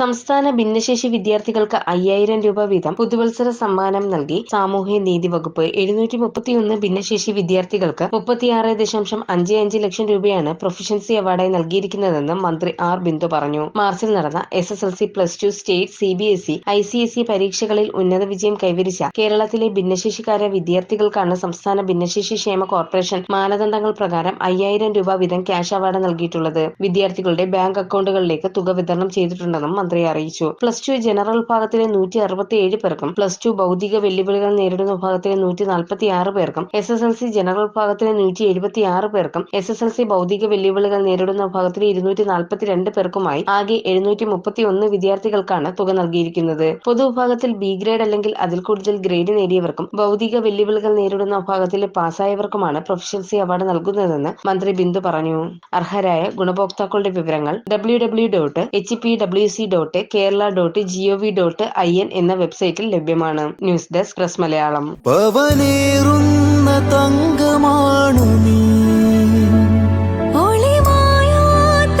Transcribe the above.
സംസ്ഥാന ഭിന്നശേഷി വിദ്യാർത്ഥികൾക്ക് അയ്യായിരം രൂപ വീതം പുതുവത്സര സമ്മാനം നൽകി സാമൂഹ്യ നീതി വകുപ്പ്. എഴുന്നൂറ്റി മുപ്പത്തിയൊന്ന് ഭിന്നശേഷി വിദ്യാർത്ഥികൾക്ക് മുപ്പത്തിയാറ് ദശാംശം അഞ്ച് അഞ്ച് ലക്ഷം രൂപയാണ് പ്രൊഫഷൻസി അവാർഡായി നൽകിയിരിക്കുന്നതെന്ന് മന്ത്രി ആർ. ബിന്ദു പറഞ്ഞു. മാർച്ചിൽ നടന്ന S S L C plus two state C B S E I C S E പരീക്ഷകളിൽ ഉന്നത വിജയം കൈവരിച്ച കേരളത്തിലെ ഭിന്നശേഷിക്കാരായ വിദ്യാർത്ഥികൾക്കാണ് സംസ്ഥാന ഭിന്നശേഷി ക്ഷേമ കോർപ്പറേഷൻ മാനദണ്ഡങ്ങൾ പ്രകാരം അയ്യായിരം രൂപ വീതം ക്യാഷ് അവാർഡ് നൽകിയിട്ടുള്ളത്. വിദ്യാർത്ഥികളുടെ ബാങ്ക് അക്കൗണ്ടുകളിലേക്ക് തുക വിതരണം ചെയ്തിട്ടുണ്ടെന്നും മന്ത്രി അറിയിച്ചു. പ്ലസ് ടു ജനറൽ വിഭാഗത്തിലെ നൂറ്റി അറുപത്തിയേഴ് പേർക്കും പ്ലസ് ടു ഭൗതിക വെല്ലുവിളികൾ നേരിടുന്ന വിഭാഗത്തിലെ നൂറ്റി നാൽപ്പത്തി ആറ് പേർക്കും S S L C general വിഭാഗത്തിലെ നൂറ്റി എഴുപത്തി ആറ് പേർക്കും എസ് എസ് എൽ സി ഭൗതിക വെല്ലുവിളികൾ നേരിടുന്ന വിഭാഗത്തിലെ ഇരുന്നൂറ്റി നാൽപ്പത്തിരണ്ട് പേർക്കുമായി ആകെ എഴുന്നൂറ്റി മുപ്പത്തി ഒന്ന് വിദ്യാർത്ഥികൾക്കാണ് തുക നൽകിയിരിക്കുന്നത്. പൊതുവിഭാഗത്തിൽ ബി ഗ്രേഡ് അല്ലെങ്കിൽ അതിൽ കൂടുതൽ ഗ്രേഡ് നേടിയവർക്കും ഭൗതിക വെല്ലുവിളികൾ നേരിടുന്ന വിഭാഗത്തിലെ പാസ്സായവർക്കുമാണ് പ്രൊഫഷൻസി അവാർഡ് നൽകുന്നതെന്ന് മന്ത്രി ബിന്ദു പറഞ്ഞു. അർഹരായ ഗുണഭോക്താക്കളുടെ വിവരങ്ങൾ W W dot H P W C dot Kerala dot G O V dot I N എന്ന വെബ്സൈറ്റിൽ ലഭ്യമാണ്. ന്യൂസ് ഡെസ്ക് പ്രസ് മലയാളം പവനേറുന്ന തങ്കമാണു നീ. ഒളിമായാത്ത